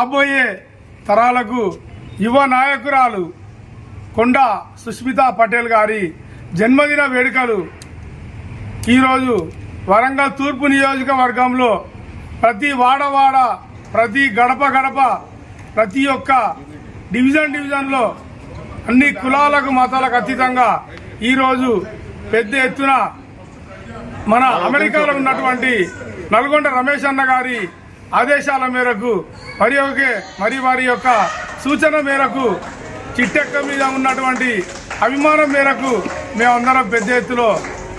కాబోయే తరాలకు యువ నాయకురాలు కొండ సుస్మిత పటేల్ గారి జన్మదిన వేడుకలు. ఈరోజు వరంగల్ తూర్పు నియోజకవర్గంలో ప్రతి వాడవాడ ప్రతి గడప గడప ప్రతి ఒక్క డివిజన్ డివిజన్లో అన్ని కులాలకు మతాలకు అతీతంగా ఈరోజు పెద్ద ఎత్తున మన అమెరికాలో ఉన్నటువంటి నల్గొండ రమేష్ అన్న గారి ఆదేశాల మేరకు మరి ఒక మరి వారి యొక్క సూచన మేరకు చిట్టెక్క మీద ఉన్నటువంటి అభిమానం మేరకు మేమందరం పెద్ద ఎత్తులో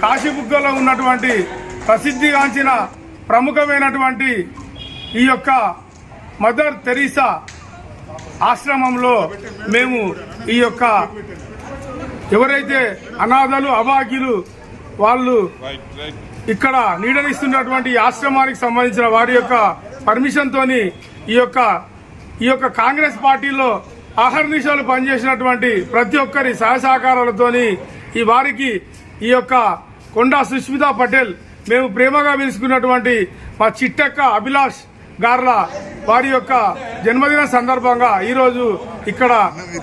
కాశీబుగ్గలో ఉన్నటువంటి ప్రసిద్ధిగాంచిన ప్రముఖమైనటువంటి ఈ యొక్క మదర్ తెరీసా ఆశ్రమంలో మేము ఈ యొక్క ఎవరైతే అనాథలు అభాగ్యులు వాళ్ళు ఇక్కడ నీడనిస్తున్నటువంటి ఆశ్రమానికి సంబంధించిన వారి యొక్క పర్మిషన్ తోని ఈ యొక్క ఈ యొక్క కాంగ్రెస్ పార్టీలో అహర్నిశలు పనిచేసినటువంటి ప్రతి ఒక్కరి సహసహకారాలతోని సహకారాలతోని ఈ వారికి ఈ యొక్క కొండా సుష్మిత పటేల్ మేము ప్రేమగా పిలుచుకున్నటువంటి మా చిట్టక్క అభిలాష్ గార్ల వారి యొక్క జన్మదిన సందర్భంగా ఈరోజు ఇక్కడ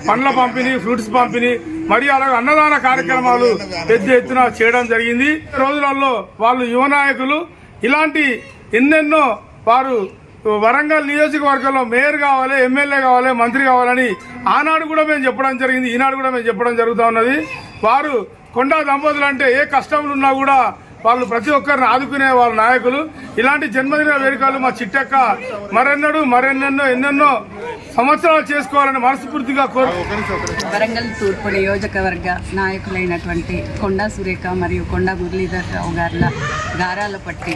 పండ్ల పంపిణీ ఫ్రూట్స్ పంపిణీ మరియు అలాగే అన్నదాన కార్యక్రమాలు పెద్ద ఎత్తున చేయడం జరిగింది. ఈ రోజులలో వాళ్ళు యువ నాయకులు ఇలాంటి ఎన్నెన్నో వారు వరంగల్ నియోజకవర్గంలో మేయర్ కావాలి ఎమ్మెల్యే కావాలి మంత్రి కావాలని ఆనాడు కూడా మేము చెప్పడం జరిగింది ఈనాడు కూడా మేము చెప్పడం జరుగుతూ ఉన్నది. వారు కొండా దంపతులు అంటే ఏ కష్టములు ఉన్నా కూడా వాళ్ళు ప్రతి ఒక్కరిని ఆదుకునే వాళ్ళ నాయకులు. ఇలాంటి జన్మదిన వేడుకలు మా చిట్టక్క మరెన్నడూ మరెన్నెన్నో ఎన్నెన్నో సంవత్సరాలు చేసుకోవాలని మనస్ఫూర్తిగా కోరు వరంగల్ తూర్పు నియోజకవర్గ నాయకులైనటువంటి కొండా సురేఖ మరియు కొండా మురళీధర్ రావు గారుల గారాల పట్టి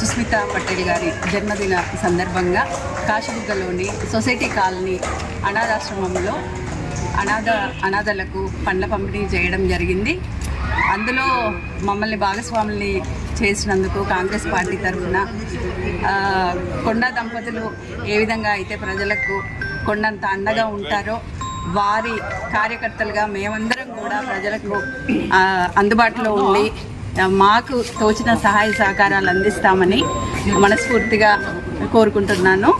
సుస్మిత పటేల్ గారి జన్మదిన సందర్భంగా కాశీబుగ్గలోని సొసైటీ కాలనీ అనాథాశ్రమంలో అనాథ అనాథలకు పండ్ల పంపిణీ చేయడం జరిగింది. అందులో మమ్మల్ని భాగస్వాముల్ని చేసినందుకు కాంగ్రెస్ పార్టీ తరఫున కొండ కొండా దంపతులు ఏ విధంగా అయితే ప్రజలకు కొండంత అండగా ఉంటారో వారి కార్యకర్తలుగా మేమందరం కూడా ప్రజలకు అందుబాటులో ఉండి మాకు తోచిన సహాయ సహకారాలు అందిస్తామని మనస్ఫూర్తిగా కోరుకుంటున్నాను.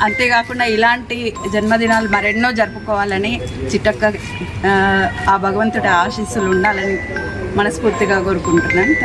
అంతేకాకుండా ఇలాంటి జన్మదినాలు మరెన్నో జరుపుకోవాలని చిట్టక్క ఆ, భగవంతుడి ఆశీస్సులు ఉండాలని మనస్ఫూర్తిగా కోరుకుంటున్నాను థ్యాంక్ యూ.